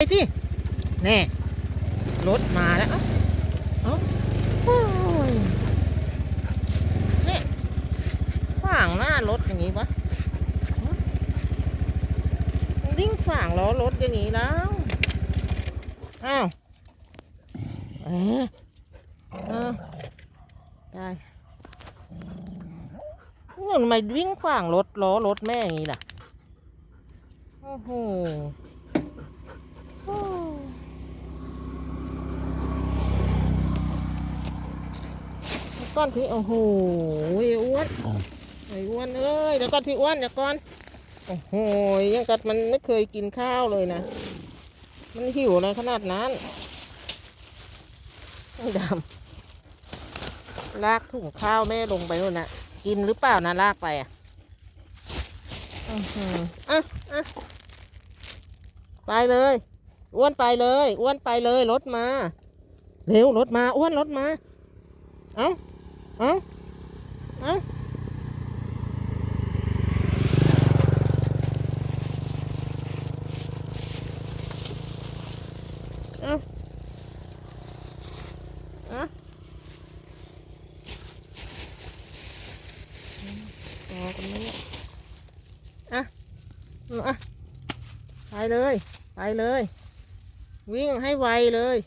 ไปพี่ แน่ รถมาแล้ว เอ้าเอ้าโอ้ยเนี่ยขวางหน้ารถอย่างนี้ปะวิ่งขวางล้อรถอย่างนี้แล้ว อ้าว เออเออได้นี่ทำไมวิ่งขวางรถล้อรถแม่อย่างนี้ล่ะ โอ้โห ก้อนที่โอ้โหอ้วนไอ้อ้วนเอ้ยเดี๋ยวก่อนที่อ้วนเดี๋ยวก่อนโอ้โหยังกัดมันไม่เคยกินข้าวเลยนะมันหิวอะไรขนาดนั้นไอ้ดำลากถุงข้าวแม่ลงไปนู่นนะกินหรือเปล่านะลากไปอะอื้อหืออะอะไปเลย อ้วนไปเลย อ้วนไปเลยรถมา เร็วรถมา อ้วนรถมา เอาเอาเอาเอาเอาต่อกันไหมเอะเอาอะ ไปเลย ไปเลย วิ่งให้ไวเลย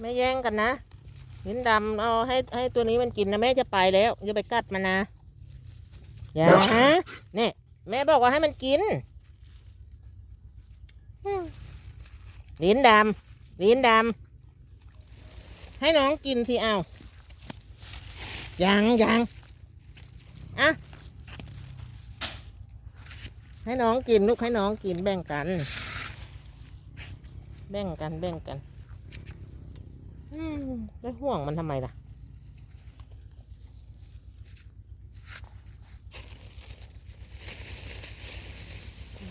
ไม่แย่งกันนะหินดำเอาให้ให้ตัวนี้มันกินนะแม่จะไปแล้วอย่าไปกัดมันนะ อย่าเนี่ยแม่บอกว่าให้มันกินลิ้นดำลิ้นดำให้น้องกินทีเอายังยังอะ ให้น้องกินลูกให้น้องกินแบ่งกัน แบ่งกันแบ่งกันอืมแล้วห่วงมันทำไมล่ะ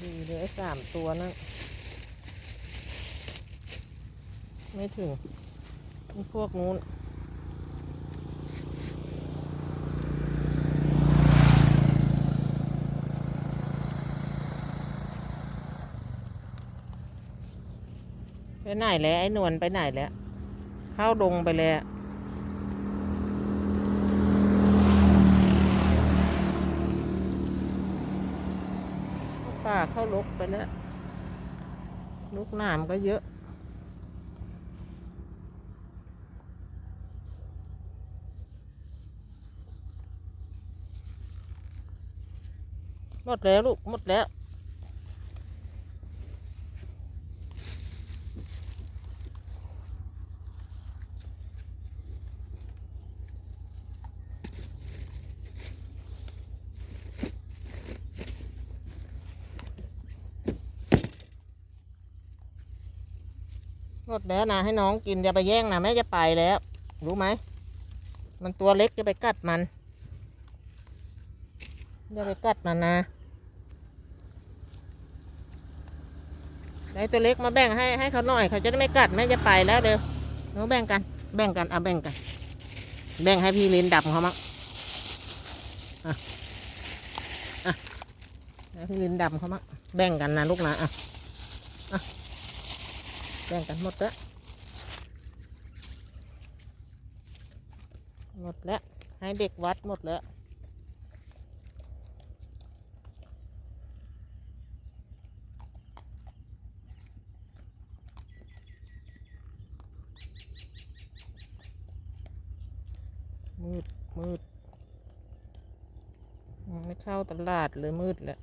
ดีเลยไอ้สามตัวนั่นไม่ถึงพวกนู้น ไปไหนแล้วไอ้นวลไปไหนแล้วเข้าดงไปแล้วเข้าป่าเข้าลกไปแล้วลูกหนามก็เยอะหมดแล้วลูกหมดแล้ว หมดแล้วนะให้น้องกินอย่าไปแย่งนะแม่จะไปแล้ว รู้ไหม มันตัวเล็กจะไปกัดมันอย่าไปกัดมันนะไอ้ตัวเล็กมาแบ่งให้ให้เขาหน่อย เขาจะได้ไม่กัดแม่จะไปแล้วเดี๋ยวหนูแบ่งกัน แบ่งกันเอาแบ่งกัน แบ่งให้พี่ลินดับเขามั้งอะอะให้พี่ลินดับเขามั้งแบ่งกันนะลูกนะอะอะ แบ่งกันหมดแล้วหมดแล้ว ให้เด็กวัดหมดแล้วมืดมืดไม่เข้าตลาดเลยมืดแล้ว